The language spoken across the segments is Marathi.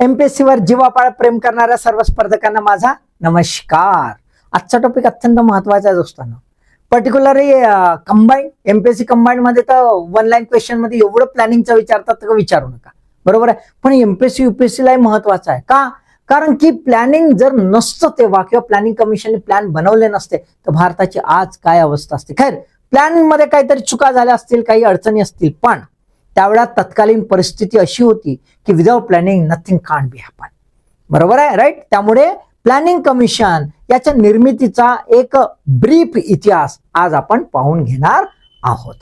एमपीएससी वर जीवापाळ प्रेम करणाऱ्या सर्व स्पर्धकांना माझा नमस्कार. आजचा टॉपिक अत्यंत महत्त्वाचा आहे दोस्तांनो. पर्टिक्युलरली कंबाईन एमपीएससी कंबाईन मध्ये तर वन लाईन क्वेश्चनमध्ये एवढं प्लॅनिंगचा विचारतात तर विचारू नका. बरोबर आहे? पण एमपीएससी युपीएससीलाही महत्वाचं आहे. का? कारण की प्लॅनिंग जर नसतं तेव्हा किंवा प्लॅनिंग कमिशनने प्लॅन बनवले नसते तर भारताची आज काय अवस्था असते? खैर प्लॅनमध्ये काहीतरी चुका झाल्या असतील काही अडचणी असतील पण त्यावेळा तत्कालीन परिस्थिती अशी होती की without planning nothing can't be happen बरोबर आहे? राईट त्यामुळे प्लॅनिंग कमिशन याच्या निर्मितीचा एक ब्रीफ इतिहास आज आपण पाहून घेणार आहोत.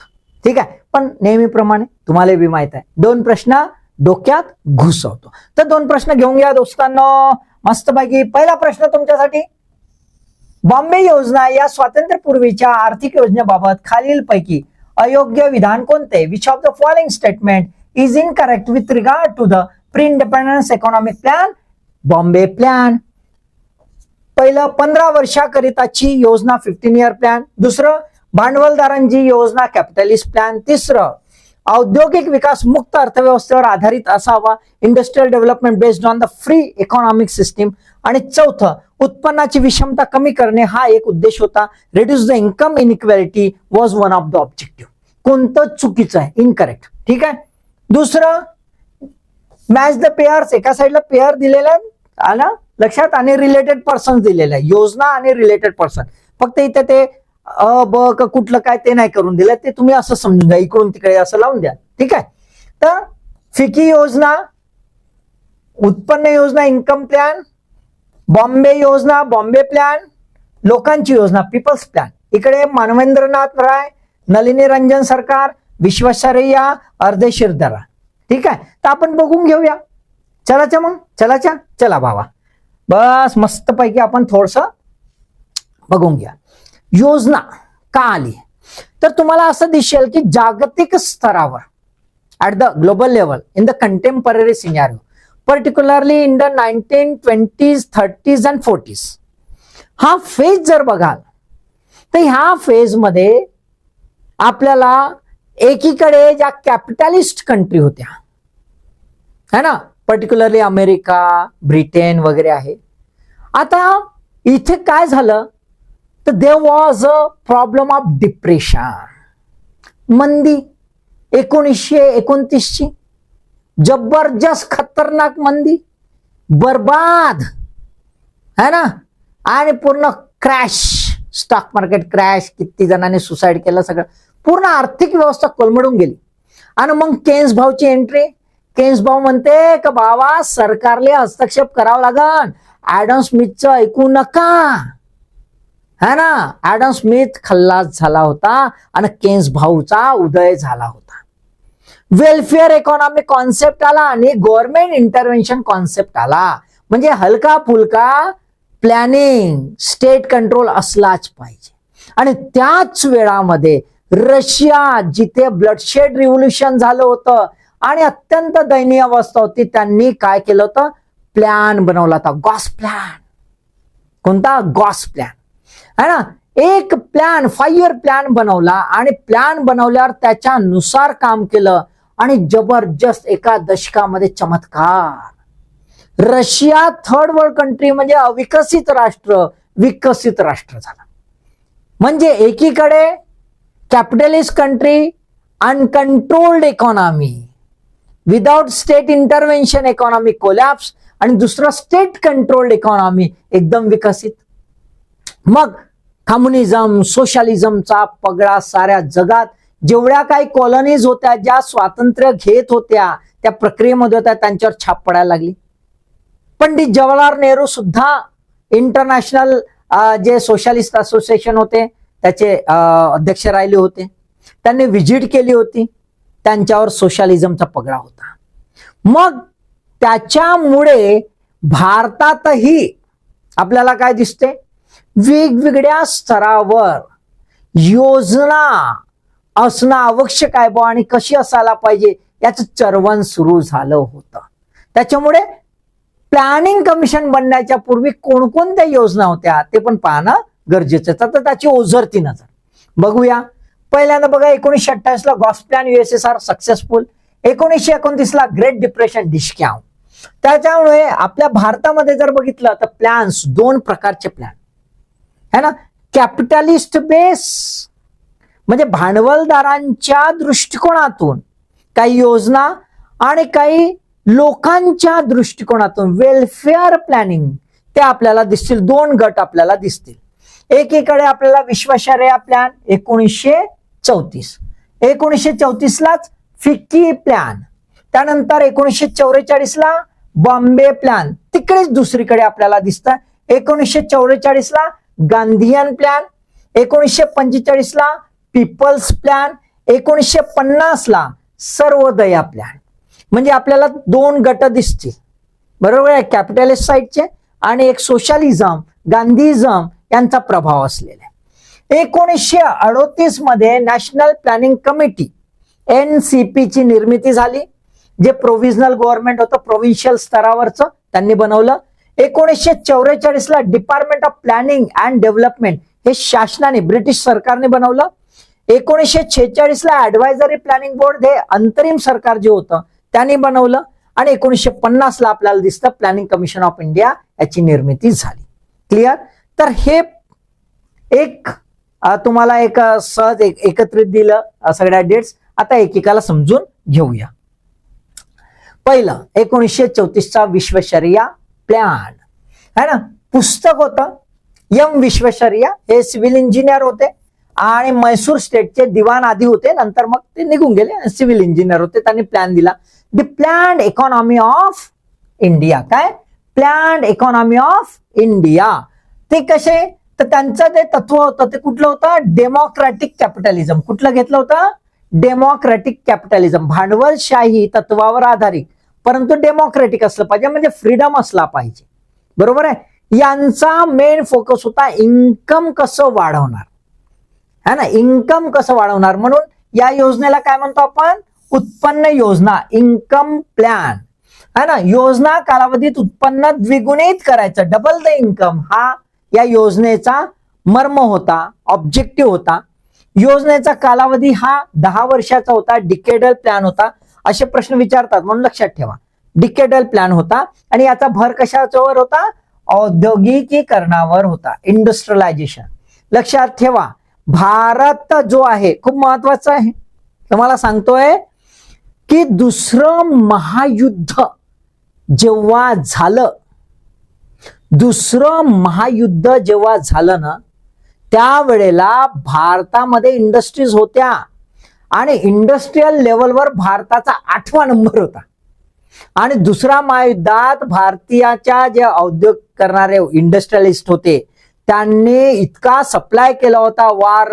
ठीक आहे? पण नेहमीप्रमाणे तुम्हाला बी माहीत आहे. दोन प्रश्न डोक्यात घुसवतो. तर दोन प्रश्न घेऊन घ्या दोस्तांनो. मस्तपैकी पहिला प्रश्न तुमच्यासाठी. बॉम्बे योजना या स्वातंत्र्यपूर्वीच्या आर्थिक योजनेबाबत खालीलपैकी अयोग्य विधान कोणते? Which of the following statement is incorrect with regard to the pre independence economic plan Bombay plan पहिलं पंधरा वर्षाकरिताची योजना फिफ्टीन इयर प्लॅन दुसरं भांडवलदारांची योजना कॅपिटलिस्ट प्लॅन तिसरं औद्योगिक विकास मुक्त अर्थव्यवस्थेवर आधारित असावा industrial development based on the free economic system आणि चौथं उत्पन्नाची विषमता कमी करणे हा एक उद्देश होता. Reduce the income inequality was one of the objective कोणतं चुकीचं आहे? इनकरेक्ट ठीक आहे? दुसरं मॅच द पेअर्स एका साईडला पेअर दिलेला आहे आला? लक्षात? आणि रिलेटेड पर्सन दिलेलं आहे योजना आणि रिलेटेड पर्सन फक्त इथे ते अ ब क कुठलं काय ते नाही करून दिलं. ते तुम्ही असं समजून द्या इकडून तिकडे असं लावून द्या. ठीक आहे? तर फिकी योजना उत्पन्न योजना इन्कम प्लॅन बॉम्बे योजना बॉम्बे प्लॅन लोकांची योजना पीपल्स प्लॅन इकडे मानवेंद्रनाथ राय नलिनी रंजन सरकार विश्वेश्वरय्या अर्धेशीर दरा ठीक आहे? तर आपण बघून घेऊया. चलाच्या मग. चलाच्या चला भावा बस मस्त पैकी आपण थोडस बघून घ्या. योजना का आली? तर तुम्हाला असं दिसेल की जागतिक स्तरावर at the global level in the contemporary scenario particularly in the nineteen twenties thirties and forties हा फेज जर बघाल तर ह्या फेजमध्ये आपल्याला एकीकडे ज्या कॅपिटलिस्ट कंट्री होत्या है ना? पर्टिक्युलरली अमेरिका ब्रिटेन वगैरे आहे. आता इथे काय झालं? तर there was a problem of depression मंदी एकोणीसशे एकोणतीसची. जबरदस्त खतरनाक मंदी बर्बाद है ना? आणि पूर्ण क्रॅश स्टॉक मार्केट क्रॅश किती जणांनी सुसाईड केलं सगळं. पूर्ण आर्थिक व्यवस्था कोलमडून गेली. आणि मग केन्स भाऊची एंट्री केन्स भाऊ म्हणते का बाबा सरकारले हस्तक्षेप करावा लागन. ऍडम स्मिथचं ऐकू नका. है ना? ऍडम स्मिथ खल्लास झाला होता आणि केन्स भाऊचा उदय झाला होता. वेलफेअर इकॉनॉमिक कॉन्सेप्ट आला आणि गव्हर्नमेंट इंटरव्हेन्शन कॉन्सेप्ट आला. म्हणजे हलका फुलका प्लॅनिंग स्टेट कंट्रोल असलाच पाहिजे. आणि त्याच वेळामध्ये रशिया जिथे ब्लडशेड रिव्होल्युशन झालं होतं आणि अत्यंत दयनीय अवस्था होती त्यांनी काय केलं होतं? प्लॅन बनवला होता. गॉस प्लॅन कोणता? गॉस प्लॅन है ना? एक प्लॅन फाईव्ह इयर प्लॅन बनवला आणि प्लॅन बनवल्यावर त्याच्यानुसार काम केलं आणि जबरदस्त एका दशकामध्ये चमत्कार. रशिया थर्ड वर्ल्ड कंट्री म्हणजे अविकसित राष्ट्र विकसित राष्ट्र झालं. म्हणजे एकीकडे capitalist country uncontrolled economy without state intervention economy collapse आणि दुसरं स्टेट कंट्रोल्ड इकॉनॉमी एकदम विकसित मग कम्युनिझम सोशलिझमचा पगडा साऱ्या जगात जेवढ्या काही कॉलनीज होत्या ज्या स्वातंत्र्य घेत होत्या त्या प्रक्रियेमध्ये होत्या त्यांच्यावर छाप पडायला लागली पंडित जवाहरलाल नेहरू सुद्धा इंटरनॅशनल जे सोशलिस्ट असोसिएशन होते त्याचे अध्यक्ष राहिले होते. त्यांनी व्हिजिट केली होती. त्यांच्यावर सोशलिझमचा पगडा होता. मग त्याच्यामुळे भारतातही आपल्याला काय दिसते? वेगवेगळ्या स्तरावर योजना असणं आवश्यक आहे बा आणि कशी असायला पाहिजे याचं चरवण सुरू झालं होतं. त्याच्यामुळे प्लॅनिंग कमिशन बनण्याच्या पूर्वी कोणकोणत्या योजना होत्या ते पण पाहणं गरजेचं तर त्याची ओझरती नजर. बघूया. पहिल्यांदा बघा एकोणीसशे अठ्ठावीस ला गॉस प्लॅन युएसएसआर सक्सेसफुल एकोणीसशे एकोणतीस ला ग्रेट डिप्रेशन डिस्काउंट. त्याच्यामुळे आपल्या भारतामध्ये जर बघितलं तर प्लॅन्स दोन प्रकारचे प्लॅन है ना? कॅपिटलिस्ट बेस म्हणजे भांडवलदारांच्या दृष्टिकोनातून काही योजना आणि काही लोकांच्या दृष्टिकोनातून वेलफेअर प्लॅनिंग ते आपल्याला दिसतील. दोन गट आपल्याला दिसतील. एकीकडे आपल्याला विश्वासार्ह प्लॅन एकोणीसशे चौतीस. एकोणीसशे चौतीसलाच फिक्की प्लॅन त्यानंतर एकोणीसशे चौवेचाळीसला बॉम्बे प्लॅन तिकडेच दुसरीकडे आपल्याला दिसतं. एकोणीसशे चौवेचाळीसला गांधीयन प्लॅन एकोणीसशे पंचेचाळीसला पीपल्स प्लॅन एकोणीसशे पन्नासला सर्वोदया प्लॅन म्हणजे आपल्याला दोन गट दिसतील. बरोबर आहे? कॅपिटलिस्ट साईडचे आणि एक सोशलिझम गांधीझम यांचा प्रभाव असलेला आहे. एकोणीसशे अडोतीसमध्ये national planning committee N C ची निर्मिती झाली जे प्रोव्हिजनल गव्हर्नमेंट होतं प्रोव्हिन्शियल स्तरावरचं त्यांनी बनवलं. एकोणीसशे चौवेचाळीस ला department of planning and development हे शासनाने ब्रिटिश सरकारने बनवलं. एकोणीसशे छेचाळीस ला ऍडवायझरी प्लॅनिंग बोर्ड हे अंतरिम सरकार जे होतं त्यांनी बनवलं. आणि एकोणीसशे पन्नास ला आपल्याला दिसतं प्लॅनिंग कमिशन ऑफ इंडिया याची निर्मिती झाली. क्लिअर तर हे एक तुम्हाला एक सहज एक एकत्रित दिलं सगळ्या डेट्स. आता एकेकाला समजून घेऊया. पहिलं एकोणीसशे चौतीसचा विश्वशर्या प्लॅन है ना? पुस्तक होतं. यम विश्वशर्या हे सिव्हिल इंजिनियर होते आणि मैसूर स्टेटचे दिवाण आधी होते नंतर मग ते निघून गेले सिव्हिल इंजिनियर होते. त्यांनी प्लॅन दिला. The plan economy of India काय? प्लॅन इकॉनॉमी ऑफ इंडिया ते कसे? तर त्यांचं ते तत्व होतं ते कुठलं होतं? डेमोक्रॅटिक कॅपिटलिझम कुठलं घेतलं होतं? डेमोक्रॅटिक कॅपिटलिझम भांडवलशाही तत्वावर आधारित. परंतु डेमोक्रॅटिक असलं पाहिजे म्हणजे फ्रीडम असला पाहिजे. बरोबर आहे? यांचा मेन फोकस होता इन्कम कसं वाढवणार. है ना? इन्कम कसं वाढवणार? म्हणून या योजनेला काय म्हणतो आपण? उत्पन्न योजना इन्कम प्लॅन है ना? योजना कालावधीत उत्पन्न द्विगुणित करायचं. डबल द इन्कम हा या योजनेचा मर्म होता ऑब्जेक्टिव्ह होता. योजनेचा कालावधी हा दहा वर्षाचा होता डिकेडल प्लॅन होता असे प्रश्न विचारतात. म्हणून लक्षात ठेवा. डिकेडल प्लॅन होता आणि याचा भर कशाच्यावर होता? औद्योगिकीकरणावर होता. इंडस्ट्रियलायझेशन लक्षात ठेवा. भारत जो आहे खूप महत्त्वाचा आहे. तुम्हाला सांगतोय की दुसरं महायुद्ध जेव्हा झालं दुसरं महायुद्ध जेव्हा झालं ना त्यावेळेला भारतामध्ये इंडस्ट्रीज होत्या. आणि इंडस्ट्रीयल लेवलवर भारताचा आठवा नंबर होता. आणि दुसऱ्या महायुद्धात भारतीयाच्या जे औद्योग करणारे इंडस्ट्रियलिस्ट होते त्यांनी इतका सप्लाय केला होता वार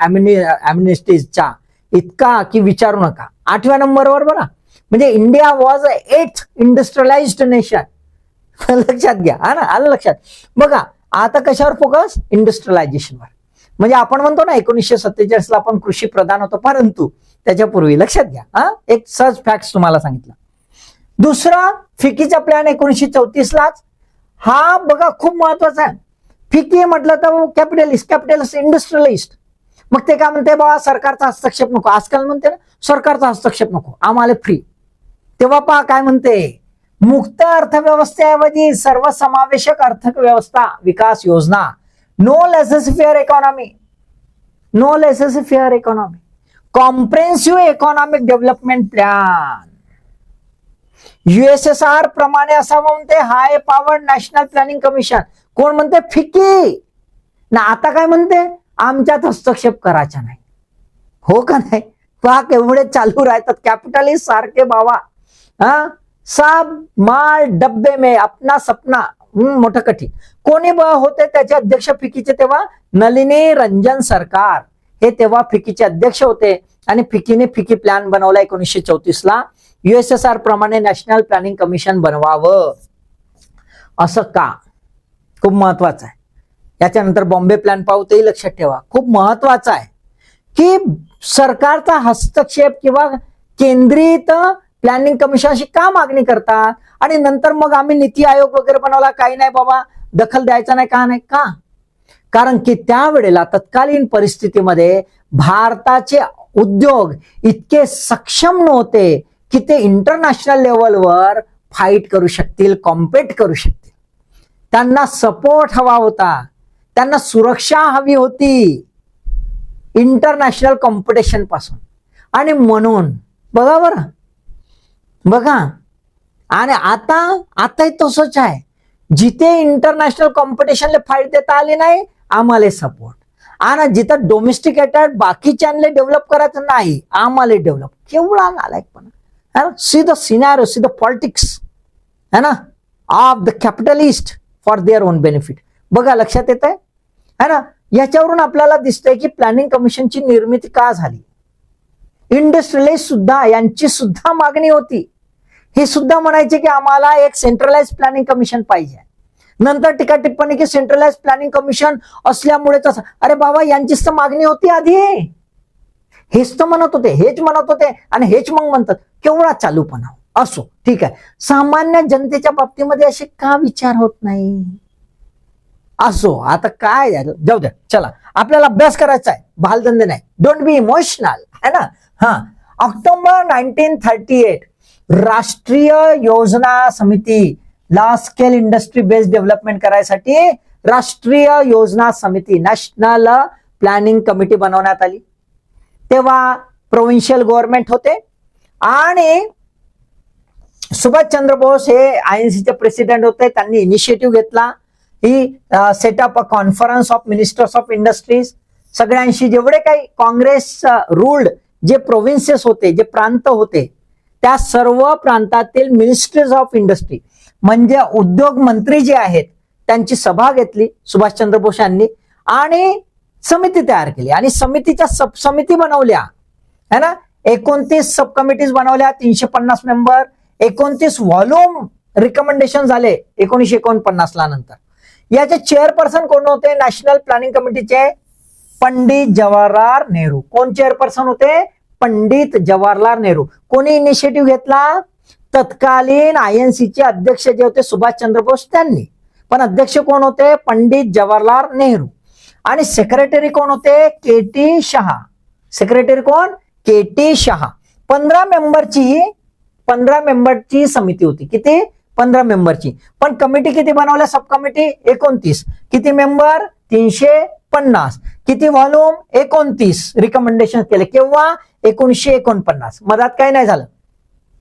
अम्युनिस्टीजचा इतका की विचारू नका. आठव्या नंबरवर बरा म्हणजे India was a eight industrialised nation लक्षात घ्या हा ना? आलं लक्षात. बघा आता कशावर फोकस इंडस्ट्रियलायझेशनवर म्हणजे आपण म्हणतो ना एकोणीसशे सत्तेचाळीस ला आपण कृषी प्रधान होतो परंतु त्याच्यापूर्वी लक्षात घ्या हा? एक सहज फॅक्ट तुम्हाला सांगितलं. दुसरा फिकीचा प्लॅन एकोणीसशे चौतीस लाच. हा बघा खूप महत्त्वाचा आहे. फिकी म्हटलं तर कॅपिटलिस्ट कॅपिटलिस्ट इंडस्ट्रियलिस्ट मग ते काय म्हणते बाबा सरकारचा हस्तक्षेप नको. आजकाल म्हणते ना सरकारचा हस्तक्षेप नको. आम्हाला फ्री तेव्हा पहा काय म्हणते? मुक्त अर्थव्यवस्थेऐवजी सर्वसमावेशक अर्थव्यवस्था विकास योजना. No laissez faire economy no laissez faire economy comprehensive economic development plan USSR प्रमाणे असावं म्हणते high power national planning commission कोण म्हणते? फिकी ना आता काय म्हणते? आमच्यात हस्तक्षेप करायचा नाही. हो का नाही? पहा केवढे चालू राहतात. कॅपिटलिस्ट सारखे बाबा. हा? सब माल डब्बे में अपना सपना मोठं कठीण कोणी होते त्याचे अध्यक्ष फिकीचे तेव्हा? नलिनी रंजन सरकार. हे तेव्हा फिकीचे अध्यक्ष होते आणि फिकीने फिकी प्लॅन बनवला एकोणीसशे चौतीस ला युएसएसआर प्रमाणे नॅशनल प्लॅनिंग कमिशन बनवावं. असं का? खूप महत्वाचं आहे. याच्यानंतर बॉम्बे प्लॅन पाहू तेही लक्षात ठेवा. खूप महत्वाचं आहे की सरकारचा हस्तक्षेप किंवा केंद्रित प्लॅनिंग कमिशनशी का मागणी करतात? आणि नंतर मग आम्ही नीती आयोग वगैरे बनवला काही नाही बाबा. दखल द्यायचा नाही का नाही? का? कारण की त्यावेळेला तत्कालीन परिस्थितीमध्ये भारताचे उद्योग इतके सक्षम नव्हते की ते इंटरनॅशनल लेवलवर फाईट करू शकतील कॉम्पेट करू शकतील. त्यांना सपोर्ट हवा होता. त्यांना सुरक्षा हवी होती. इंटरनॅशनल कॉम्पिटिशनपासून. आणि म्हणून बघा बरं. बघा. आणि आता आताही तसंच आहे. जिथे इंटरनॅशनल कॉम्पिटिशनला फाईट देता आली नाही आम्हाला सपोर्ट आणि जिथं डोमेस्टिक अटॅक बाकीच्यांना डेव्हलप करायचं नाही आम्हाला डेव्हलप केवढा नालायकपणा. See the scenario see the politics है ना? Of the capitalist for their own benefit बघा लक्षात येत आहे है ना? याच्यावरून आपल्याला दिसतंय की प्लॅनिंग कमिशनची निर्मिती का झाली? इंडस्ट्रियलिस्ट सुद्धा यांची सुद्धा मागणी होती. हे सुद्धा म्हणायचे की आम्हाला एक सेंट्रलाइज प्लॅनिंग कमिशन पाहिजे. नंतर टीका टिप्पणी की सेंट्रलाइज प्लॅनिंग कमिशन असल्यामुळेच अरे बाबा यांचीच तर मागणी होती आधी. हेच तर म्हणत होते हेच म्हणत होते आणि हेच मग म्हणतात. केवढा चालूपणा. असो ठीक आहे. सामान्य जनतेच्या बाबतीमध्ये असे का विचार होत नाही? असो आता काय जाऊ द्या चला. आपल्याला अभ्यास करायचा आहे. भालधंदे नाही. डोंट बी इमोशनल है ना? हा. ऑक्टोबर नाईन्टीन थर्टी एट राष्ट्रीय योजना समिती large scale industry based development करायसाठी राष्ट्रीय योजना समिती नॅशनल प्लॅनिंग कमिटी बनवण्यात आली. तेव्हा प्रोव्हिन्शियल गव्हर्नमेंट होते. आणि सुभाषचंद्र बोस हे आय एन प्रेसिडेंट होते. त्यांनी इनिशिएटिव्ह घेतला. He set up a conference of ministers of industries सगळ्यांशी जेवढे काही काँग्रेस रूल्ड जे प्रोव्हिन्सेस होते जे प्रांत होते त्या सर्व प्रांतातील मिनिस्ट्रीज ऑफ इंडस्ट्री म्हणजे उद्योग मंत्री जे आहेत त्यांची सभा घेतली सुभाषचंद्र बोस यांनी आणि समिती तयार केली. आणि समितीच्या सब समिती बनवल्या. है ना? एकोणतीस सब कमिटीज बनवल्या तीनशे पन्नास मेंबर एकोणतीस व्हॉल्यूम रिकमेंडेशन झाले एकोणीशे एकोणपन्नास ला नंतर. याचे चेअरपर्सन कोण होते? नॅशनल प्लॅनिंग कमिटीचे पंडित जवाहरलाल नेहरू. कोण चेअरपर्सन होते? पंडित जवाहरलाल नेहरू. कोणी इनिशिएटिव्ह घेतला? तत्कालीन आय एन चे अध्यक्ष जे होते सुभाषचंद्र बोस त्यांनी. पण अध्यक्ष कोण होते? पंडित जवाहरलाल नेहरू. आणि सेक्रेटरी कोण होते? के टी शहा. सेक्रेटरी कोण? K T Shah. पंधरा मेंबरची पंधरा मेंबरची समिती होती. किती? पंधरा मेंबरची पण कमिटी किती बनवल्या? सब कमिटी एकोणतीस. किती मेंबर तीनशे पन्नास किती व्हॉल्यूम एकोणतीस. रिकमेंडेशन केले. किंवा एकोणीसशे एकोणपन्नास. मधात काय नाही झालं?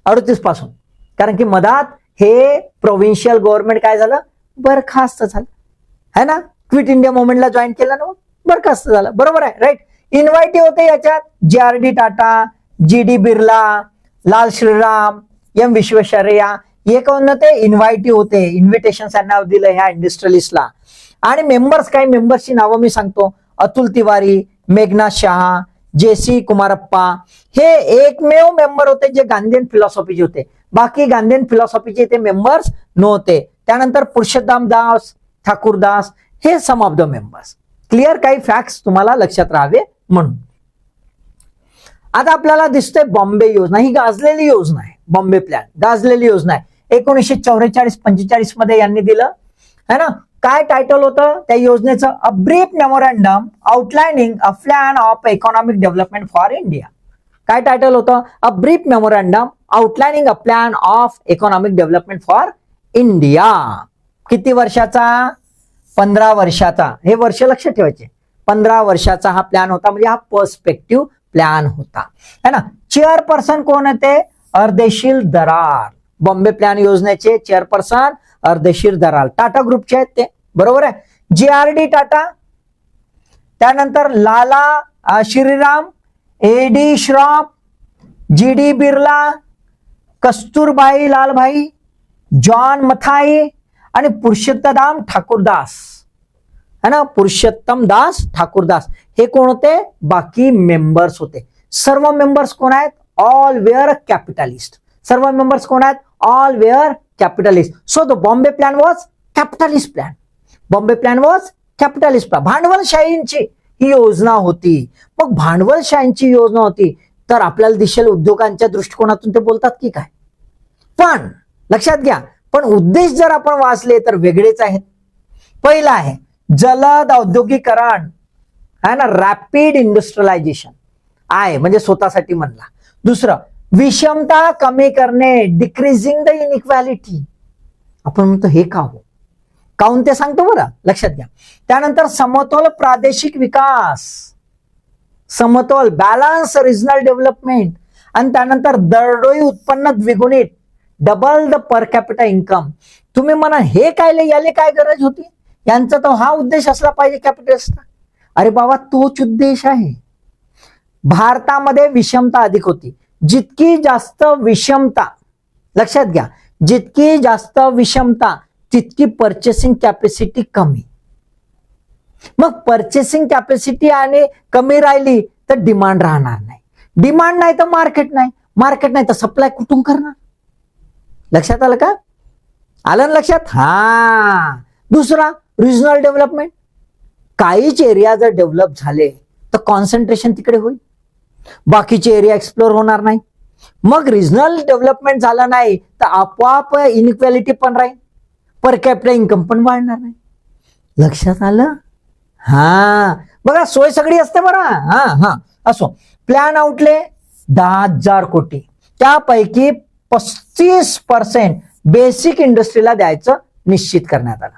अडतीसपासून. कारण की मधात हे प्रोव्हिन्शियल गव्हर्नमेंट काय झालं? बरखास्त झालं. है ना? क्विट इंडिया मुवमेंटला जॉईन केलं ना बरखास्त झालं. बरोबर आहे राईट इन्व्हायटी होते याच्यात J R D Tata G D Birla Lal Shriram M Visvesvaraya हे कोण होते? इन्व्हायटी होते. इन्व्हिटेशन त्यांना दिलं ह्या इंडस्ट्रियलिस्टला आणि मेंबर्स काही मेंबर्सची नावं मी सांगतो. अतुल तिवारी मेघना शहा जे सी कुमारप्पा हे एकमेव मेंबर होते जे गांधीन फिलॉसॉफीचे होते. बाकी गांधीन फिलॉसॉफीचे ते मेंबर्स नव्हते. त्यानंतर पुरुषोत्तम दास ठाकूरदास हे some of the members clear काही फॅक्ट्स तुम्हाला लक्षात राहावे म्हणून. आता आपल्याला दिसतंय बॉम्बे योजना. ही गाजलेली योजना आहे बॉम्बे प्लॅन गाजलेली योजना आहे. एकोणीसशे चौवेचाळीस पंचेचाळीसमध्ये यांनी दिलं. है ना? काय टायटल होतं? त्या योजनेचं a brief memorandum outlining a plan of economic development for India काय टायटल होतं? A brief memorandum outlining a plan of economic development for India किती वर्षाचा? पंधरा वर्षाचा. हे वर्ष लक्ष ठेवायचे. पंधरा वर्षाचा हा प्लॅन होता म्हणजे हा पर्स्पेक्टिव्ह प्लॅन होता. है ना? चेअरपर्सन कोण होते अर्देशील दरार. बॉम्बे प्लॅन योजनेचे चेअरपर्सन अर्देशीर दराल टाटा ग्रुपचे आहेत ते. बरोबर आहे? जे आर डी टाटा त्यानंतर Lala Shriram A D Shroff G D Birla Kasturbhai Lalbhai John Mathai आणि पुरुषोत्तम ठाकूरदास. है ना? पुरुषोत्तम दास ठाकूरदास. हे कोण होते? बाकी मेंबर्स होते. सर्व मेंबर्स कोण आहेत? ऑल वेअर कॅपिटलिस्ट सर्व मेंबर्स कोण आहेत? All were capitalist so the Bombay plan was capitalist plan Bombay plan was capitalist plan. भांडवलशाहींची ही योजना होती. मग भांडवलशाहींची योजना होती तर आपल्याला दिसेल उद्योगांच्या दृष्टिकोनातून ते बोलतात की काय? पण लक्षात घ्या पण उद्देश जर आपण वाचले तर वेगळेच आहेत. पहिला आहे जलद औद्योगिकरण. आहे ना रॅपिड इंडस्ट्रियलायझेशन आहे म्हणजे स्वतःसाठी म्हणला. दुसरं विषमता कमी करणे डिक्रीजिंग द इनइक्वॅलिटी आपण म्हणतो हे का हो? काऊन ते सांगतो बरं? लक्षात घ्या. त्यानंतर समतोल प्रादेशिक विकास. समतोल बॅलन्स रिजनल डेव्हलपमेंट आणि त्यानंतर दरडोई उत्पन्न द्विगुणित. Double the per capita income तुम्ही म्हणा हे काय याले काय गरज होती? यांचा तो हा उद्देश असला पाहिजे कॅपिटलिस्टचा अरे बाबा तोच उद्देश आहे. भारतामध्ये विषमता अधिक होती. जितकी जास्त विषमता लक्षात घ्या. जितकी जास्त विषमता तितकी पर्चेसिंग कॅपॅसिटी कमी. मग पर्चेसिंग कॅपॅसिटी आणि कमी राहिली तर डिमांड राहणार नाही. डिमांड नाही तर मार्केट नाही. मार्केट नाही तर सप्लाय कुठून करणार? लक्षात आलं का? आलं ना लक्षात? हा. दुसरा रिजनल डेव्हलपमेंट काहीच एरिया जर डेव्हलप झाले तर कॉन्सन्ट्रेशन तिकडे होईल. बाकीचे एरिया एक्सप्लोर होणार नाही. मग रिजनल डेव्हलपमेंट झालं नाही तर आपोआप इनइक्वॅलिटी पण राहील. पर कॅपिटल इन्कम पण वाढणार नाही लक्षात आलं? हा. बघा सोय सगळी असते बरं. हा हा. असो. प्लॅन आउटले दहा हजार कोटी. त्यापैकी पस्तीस पर्सेंट बेसिक इंडस्ट्रीला द्यायचं निश्चित करण्यात आलं.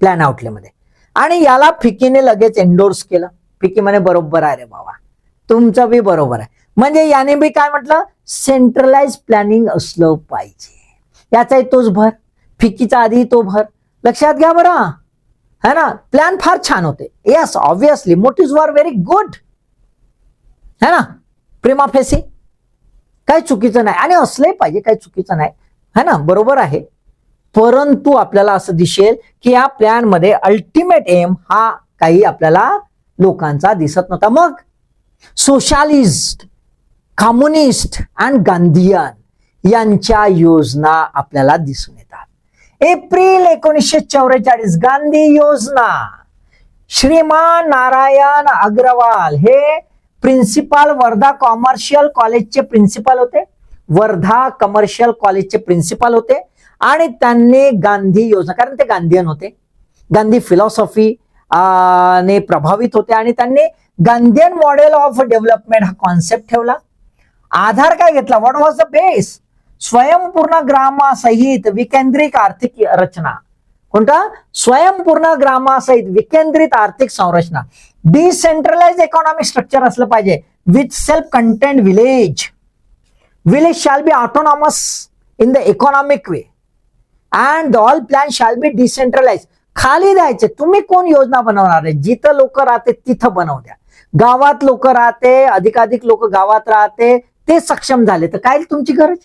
प्लॅन आउटलेमध्ये आणि याला फिकीने लगेच एन्डोर्स केलं. फिकी म्हणे बरोबर आहे रे बाबा. तुमचं बी बरोबर आहे. म्हणजे याने बी काय म्हटलं? सेंट्रलाइज प्लॅनिंग असलं पाहिजे. याचाही तोच भर. फिकीचा आधी तो भर. लक्षात घ्या बरं. है ना? प्लॅन फार छान होते. Yes obviously motive are very good है ना? प्रेमा फेसी काही चुकीचं नाही. आणि असलंही पाहिजे काही चुकीचं नाही. है ना? बरोबर आहे. परंतु आपल्याला असं दिसेल की या प्लॅनमध्ये अल्टिमेट एम हा काही आपल्याला लोकांचा दिसत नव्हता. मग? सोशालिस्ट कम्युनिस्ट अँड गांधीयन यांच्या योजना आपल्याला दिसून एप्रिल एकोणीसशे चौवेचाळीस गांधी योजना. श्रीमान नारायण अग्रवाल हे प्रिन्सिपाल वर्धा कॉमर्शियल कॉलेजचे प्रिन्सिपाल होते. वर्धा कमर्शियल कॉलेजचे प्रिन्सिपाल होते. आणि त्यांनी गांधी योजना कारण ते गांधीयन होते. गांधी फिलॉसॉफी ने प्रभावित होते आणि त्यांनी गांधीयन मॉडेल ऑफ डेव्हलपमेंट हा कॉन्सेप्ट ठेवला. आधार काय घेतला? व्हॉट वॉज द बेस स्वयंपूर्ण ग्रामासहित विकेंद्रित आर्थिक रचना कोणता स्वयंपूर्ण ग्रामासहित विकेंद्रित आर्थिक संरचना डिसेंट्रलाइज इकॉनॉमिक स्ट्रक्चर असलं पाहिजे with self content village village shall be autonomous in the economic way and all plan shall be decentralise खाली द्यायचे तुम्ही कोण योजना बनवणार आहे जिथं लोक राहते तिथं बनवू द्या गावात लोक राहते अधिकाधिक लोक गावात राहते ते सक्षम झाले तर काय तुमची गरज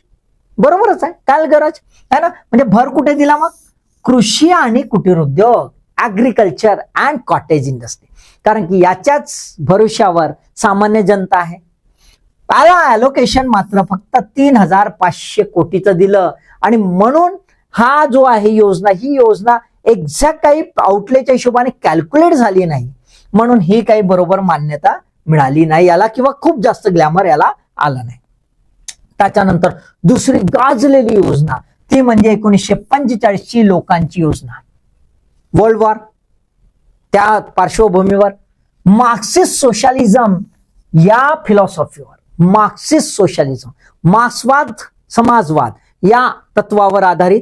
बरोबरच आहे. काय गरज. आहे ना? म्हणजे भर कुठे दिला मग? कृषी आणि कुटीर उद्योग ऍग्रिकल्चर अँड कॉटेज इंडस्ट्री कारण की याच्याच भरोश्यावर सामान्य जनता आहे. त्याला ॲलोकेशन मात्र फक्त तीन हजार पाचशे कोटीचं दिलं. आणि म्हणून हा जो आहे योजना ही योजना एक्झॅक्ट काही आउटलेच्या हिशोबाने कॅल्क्युलेट झाली नाही. म्हणून ही काही बरोबर मान्यता मिळाली नाही याला किंवा खूप जास्त ग्लॅमर याला आलं नाही. त्याच्यानंतर दुसरी गाजलेली योजना ती म्हणजे एकोणीसशे पंचेचाळीस ची लोकांची योजना. वर्ल्ड वॉर त्या पार्श्वभूमीवर मार्क्सिस्ट सोशालिझम या फिलॉसॉफीवर मार्क्सिस्ट सोशालिझम मार्क्सवाद समाजवाद या तत्वावर आधारित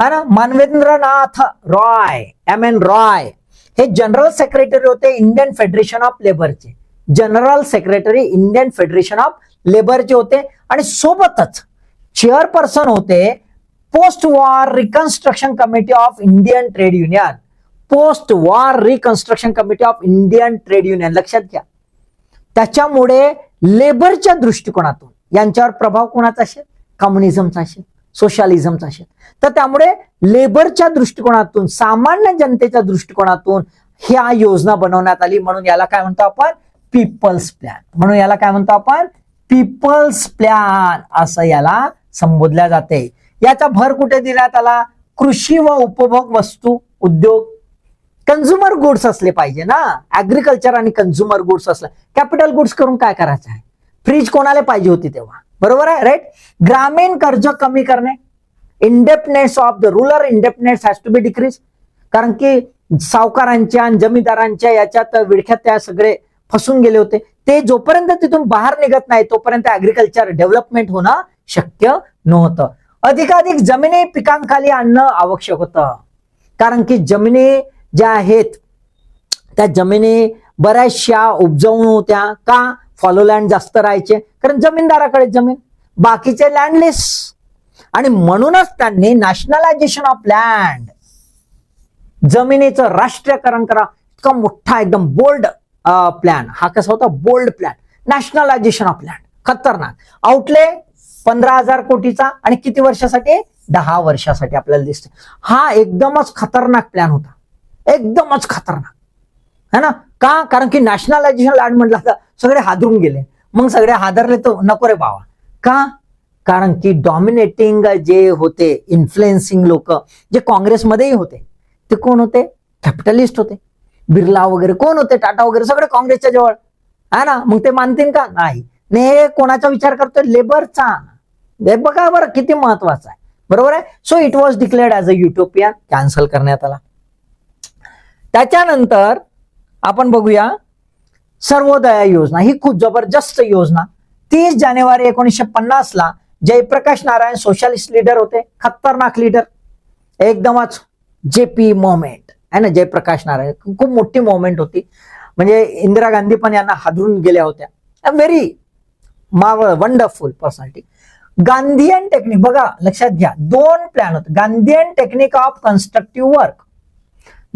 है ना? मानवेंद्रनाथ रॉय एम एन रॉय हे जनरल सेक्रेटरी होते Indian federation of लेबरचे general secretary Indian federation of लेबरचे होते आणि सोबतच चेअरपर्सन होते post war reconstruction committee of Indian trade union. Post war reconstruction committee of Indian trade union. लक्षात घ्या. त्याच्यामुळे लेबरच्या दृष्टिकोनातून यांच्यावर प्रभाव कोणाचा असेल? कम्युनिझमचा असेल सोशालिझमचा असेल. तर त्यामुळे लेबरच्या दृष्टिकोनातून सामान्य जनतेच्या दृष्टिकोनातून ह्या योजना बनवण्यात आली. म्हणून याला काय म्हणतो आपण? पीपल्स प्लॅन म्हणून याला काय म्हणतो आपण? पीपल्स प्लॅन असं याला संबोधल्या जाते. याचा भर कुठे देण्यात आला कृषी व उपभोग वस्तू उद्योग कन्झ्युमर गुड्स असले पाहिजे ना. ऍग्रिकल्चर आणि कन्झ्युमर गुड्स असलं. कॅपिटल गुड्स करून काय करायचं आहे? फ्रीज कोणाला पाहिजे होती तेव्हा? बरोबर आहे? राईट ग्रामीण कर्ज कमी करणे. Indebtedness of the rural indebtedness has to be decrease कारण की सावकारांच्या आणि जमीनदारांच्या याच्यात विडख्यात त्या सगळे फसून गेले होते. ते जोपर्यंत तिथून बाहेर निघत नाही तोपर्यंत ऍग्रिकल्चर डेव्हलपमेंट होणं शक्य नव्हतं. अधिकाधिक जमिनी पिकांखाली आणणं आवश्यक होतं. कारण की जमिनी ज्या आहेत त्या जमिनी बऱ्याचशा उपजाऊ होत्या का? फॉलो लँड जास्त राहायचे. कारण जमीनदाराकडे जमीन बाकीचे लँडलेस आणि म्हणूनच त्यांनी नॅशनलायझेशन ऑफ लँड जमिनीचं राष्ट्रीयकरण करा. इतका मोठा एकदम बोल्ड प्लॅन हा कसा होता? Bold plan nationalisation of land खतरनाक. आउटले पंधरा हजार कोटीचा आणि किती वर्षासाठी? दहा वर्षासाठी आपल्याला दिसतो हा एकदमच खतरनाक प्लॅन होता. एकदमच खतरनाक. है ना? का? कारण की नॅशनलायझेशन लँड म्हटलं तर सगळे हादरून गेले. मग सगळे हादरले तर नको रे बावा का? कारण की डॉमिनेटिंग जे होते इन्फ्लुएन्सिंग लोक जे काँग्रेसमध्येही होते ते कोण होते? कॅपिटलिस्ट होते. बिर्ला वगैरे कोण होते? टाटा वगैरे सगळे काँग्रेसच्या जवळ. हा ना? मग ते मानतील का? नाही. हे कोणाचा विचार करतोय? लेबरचा. हे बघा बरं किती महत्वाचं आहे. बरोबर आहे? So it was declared as a utopia cancel करण्यात आला. त्याच्यानंतर आपण बघूया सर्वोदया योजना. ही खूप जबरदस्त योजना. तीस जानेवारी एकोणीसशे पन्नास ला जयप्रकाश नारायण सोशलिस्ट लीडर होते. खतरनाक लीडर एकदमच जे पी मोमेंट आहे ना जयप्रकाश नारायण. खूप मोठी मोमेंट होती. म्हणजे इंदिरा गांधी पण यांना हादरून गेल्या होत्या. व्हेरी मावळ वंडरफुल पर्सनॅलिटी गांधीयन टेक्निक बघा लक्षात घ्या. दोन प्लॅन होते. Gandhian technique of constructive work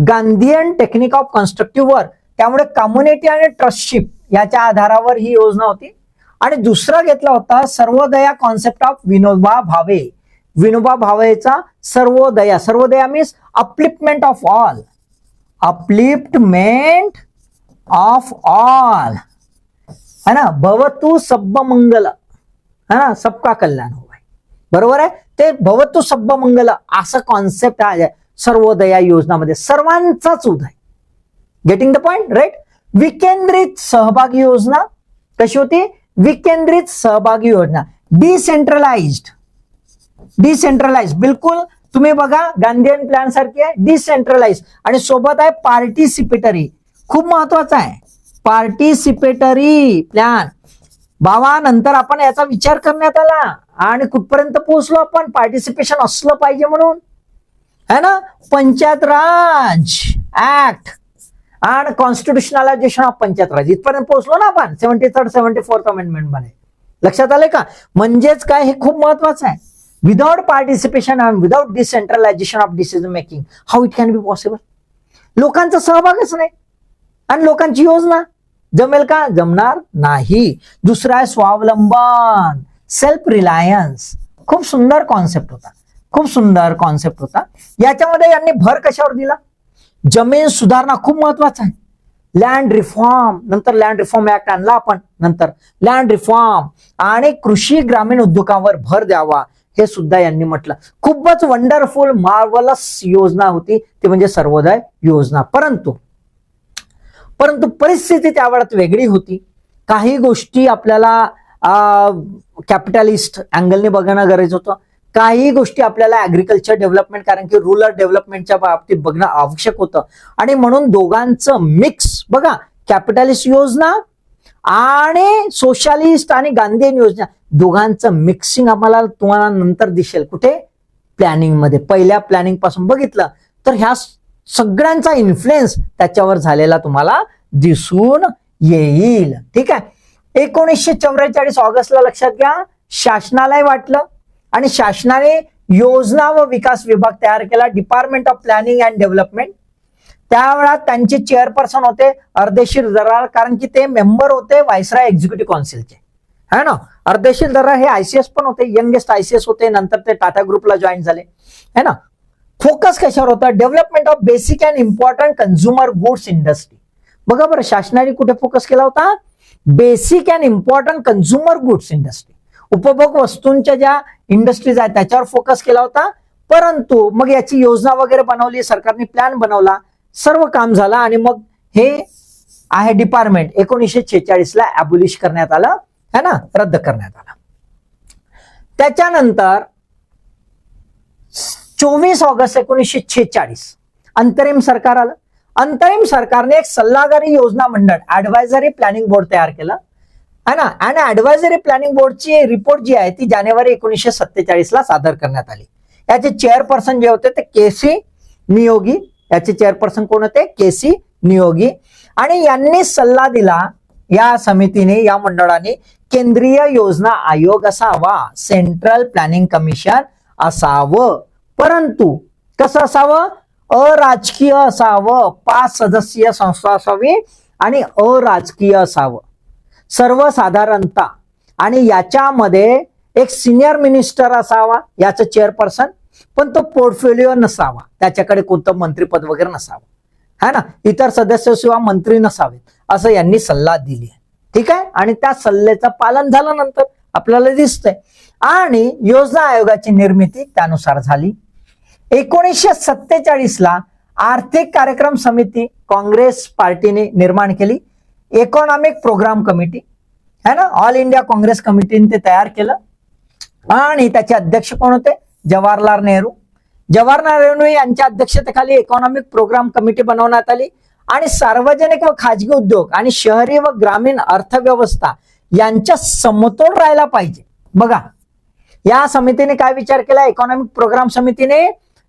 Gandhian technique of constructive work त्यामुळे कम्युनिटी आणि ट्रस्टशिप याच्या आधारावर ही योजना होती. आणि दुसरा घेतला होता Sarvodaya concept of Vinoba Bhave. Vinoba भावेचा Sarvodaya. Sarvodaya means upliftment of all upliftment of all है ना? भवतु सब्ब मंगल है ना? सबका कल्याण हो बरोबर आहे? ते भवतु सब्ब मंगल असं कॉन्सेप्ट आहे. सर्वोदया योजनामध्ये सर्वांचाच उदय. गेटिंग द पॉइंट राईट विकेंद्रित सहभागी योजना. कशी होती? विकेंद्रित सहभागी योजना. डिसेंट्रलाइज्ड डिसेंट्रलाइज बिलकुल तुम्ही बघा गांधीयन प्लॅन सारखी आहे डिसेंट्रलाइज आणि सोबत आहे पार्टिसिपेटरी खूप महत्वाचं आहे. पार्टिसिपेटरी प्लॅन बाबा नंतर आपण याचा विचार करण्यात आला. आणि कुठपर्यंत पोहोचलो आपण? पार्टिसिपेशन असलं पाहिजे म्हणून. है ना? पंचायत राज ऍक्ट आणि कॉन्स्टिट्युशनलायझेशन ऑफ पंचायत राज. इथपर्यंत पोहोचलो ना आपण? सेव्हन्टी थर्ड सेव्हन्टी फोर्थ अमेंडमेंटमध्ये. लक्षात आलंय का? म्हणजेच काय? हे खूप महत्वाचं आहे. Without participation and without decentralization of decision making how it can be possible लोकांचा सहभागच नाही. आणि लोकांची योजना? जमेल का? जमणार नाही. दुसरा आहे स्वावलंबन सेल्फ रिलायन्स खूप सुंदर कॉन्सेप्ट होता. खूप सुंदर कॉन्सेप्ट होता. याच्यामध्ये यांनी भर कशावर दिला? जमीन सुधारणा खूप महत्त्वाचा आहे. लँड रिफॉर्म नंतर लँड रिफॉर्म ऍक्ट आणला आपण. नंतर लँड रिफॉर्म आणि कृषी ग्रामीण उद्योगावर भर द्यावा. हे सुद्धा यांनी म्हटलं. खूपच वंडरफुल मार्वलस योजना होती. ती म्हणजे सर्वोदय योजना. परंतु परंतु परिस्थिती त्या वेळात वेगळी होती. काही गोष्टी आपल्याला कॅपिटलिस्ट अँगलने बघणं गरज होतं. काही गोष्टी आपल्याला ऍग्रिकल्चर डेव्हलपमेंट कारण की रुरल डेव्हलपमेंटच्या बाबतीत बघणं आवश्यक होतं. आणि म्हणून दोघांचं मिक्स बघा कॅपिटलिस्ट योजना आणि सोशलिस्ट आणि गांधीयन योजना दोघांचं मिक्सिंग आम्हाला तुम्हाला नंतर दिसेल. कुठे? प्लॅनिंगमध्ये. पहिल्या प्लॅनिंगपासून बघितलं तर ह्या सगळ्यांचा इन्फ्लुएन्स त्याच्यावर झालेला तुम्हाला दिसून येईल. ठीक आहे? एकोणीसशे चौवेचाळीस ऑगस्टला लक्षात घ्या. शासनालाही वाटलं आणि शासनाने योजना व विकास विभाग तयार केला. Department of planning and development त्यावेळा त्यांचे चेअरपर्सन होते अर्देशीर दरार कारण की ते मेंबर होते वायसराय एक्झिक्युटिव्ह काउन्सिलचे है ना? अर्देशीर दर्रा हे आयसीएस पण होते. यंगेस्ट आयसीएस होते. नंतर ते टाटा ग्रुपला जॉईन झाले. है ना? फोकस कशावर होता? Development of basic and important consumer goods industry बघा बरं शासनाने कुठे फोकस केला होता? Basic and important consumer goods industry उपभोग वस्तूंच्या ज्या इंडस्ट्रीज आहेत त्याच्यावर फोकस केला होता. परंतु मग याची योजना वगैरे बनवली सरकारने प्लॅन बनवला. सर्व काम झालं आणि मग हे आहे डिपार्टमेंट एकोणीसशे छेचाळीसला ला करण्यात आलं. है ना? रद्द करण्यात आला. त्याच्यानंतर चोवीस ऑगस्ट एकोणीसशे छेचाळीस अंतरिम सरकार आलं. अंतरिम सरकारने एक सल्लागारी योजना मंडळ ऍडवायझरी प्लॅनिंग बोर्ड तयार केलं. है ना? आणि ऍडवायझरी प्लॅनिंग बोर्डची रिपोर्ट जी आहे ती जानेवारी एकोणीसशे सत्तेचाळीस ला सादर करण्यात आली. याचे चेअरपर्सन जे होते ते के सी नियोगी. याचे चेअरपर्सन कोण होते? K C Neogy. आणि यांनी सल्ला दिला या समितीने या मंडळाने केंद्रीय योजना आयोग असावा सेंट्रल प्लॅनिंग कमिशन असावं. परंतु कसं असावं? अराजकीय असावं. पाच सदस्यीय संस्था असावी आणि अराजकीय असावं. सर्वसाधारणता. आणि याच्यामध्ये एक सिनियर मिनिस्टर असावा याचं चेअरपर्सन पण तो पोर्टफोलिओ नसावा. त्याच्याकडे कोणतं मंत्रीपद वगैरे नसावं. है ना? इतर सदस्य शिवाय मंत्री नसावेत असं यांनी सल्ला दिली ठीक आहे? आणि त्या सल्ल्याचं पालन झाल्यानंतर आपल्याला दिसतंय. आणि योजना आयोगाची निर्मिती त्यानुसार झाली. एकोणीसशे सत्तेचाळीस ला आर्थिक कार्यक्रम समिती काँग्रेस पार्टीने निर्माण केली. इकॉनॉमिक प्रोग्राम कमिटी है ना? ऑल इंडिया काँग्रेस कमिटीने ते तयार केलं. आणि त्याचे अध्यक्ष कोण होते? जवाहरलाल नेहरू. जवाहरलाल नेहरू यांच्या अध्यक्षतेखाली इकॉनॉमिक प्रोग्राम कमिटी बनवण्यात आली. आणि सार्वजनिक व खाजगी उद्योग आणि शहरी व ग्रामीण अर्थव्यवस्था यांच्या समतोल राहायला पाहिजे. बघा या समितीने काय विचार केला? इकॉनॉमिक प्रोग्राम समितीने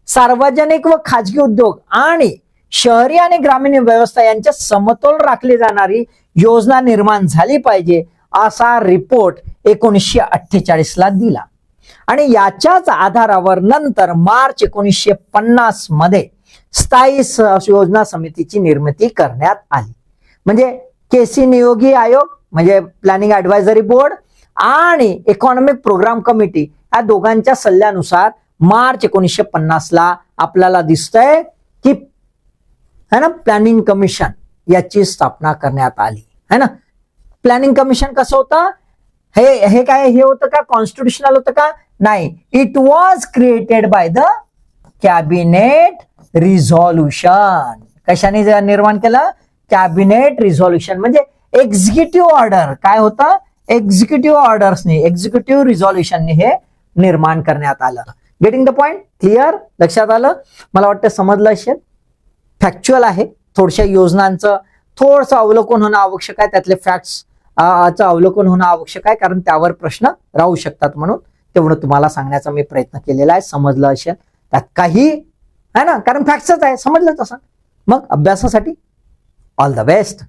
सार्वजनिक व खाजगी उद्योग आणि शहरी आणि ग्रामीण व्यवस्था यांच्या समतोल राखली जाणारी योजना निर्माण झाली पाहिजे असा रिपोर्ट एकोणीसशे अठ्ठेचाळीस ला दिला. आणि याच्याच आधारावर नंतर मार्च एकोणीसशे पन्नासमध्ये स्थायी योजना समितीची निर्मिती करण्यात आली. म्हणजे केसी नियोगी आयोग म्हणजे प्लॅनिंग ऍडवायझरी बोर्ड आणि इकॉनॉमिक प्रोग्राम कमिटी या दोघांच्या सल्ल्यानुसार मार्च एकोणीसशे पन्नासला आपल्याला दिसतंय की है ना प्लॅनिंग कमिशन याची स्थापना करण्यात आली. है ना? प्लॅनिंग कमिशन कसं होतं? हे हे काय हे होतं का? कॉन्स्टिट्युशनल होतं का? नाही. It was created by the cabinet resolution कशाने निर्माण केलं? कॅबिनेट रिझॉल्युशन म्हणजे एक्झिक्युटिव्ह ऑर्डर काय होतं? एक्झिक्युटिव्ह ऑर्डर्सने एक्झिक्युटिव्ह रिझॉल्युशनने हे निर्माण करण्यात आलं. गेटिंग द पॉइंट क्लिअर लक्षात आलं? मला वाटतं समजलं असेल. फॅक्च्युअल आहे. थोडशा योजनांचं थोडंसं अवलोकन होणं आवश्यक आहे. त्यातले फॅक्ट्स चं अवलोकन होणं आवश्यक आहे. कारण त्यावर प्रश्न राहू शकतात म्हणून. तेवढं तुम्हाला सांगण्याचा मी प्रयत्न केलेला आहे. समजलं असेल. त्यात काही आहे ना? कारण फॅक्टच आहे. समजलं तसं. मग अभ्यासासाठी ऑल द बेस्ट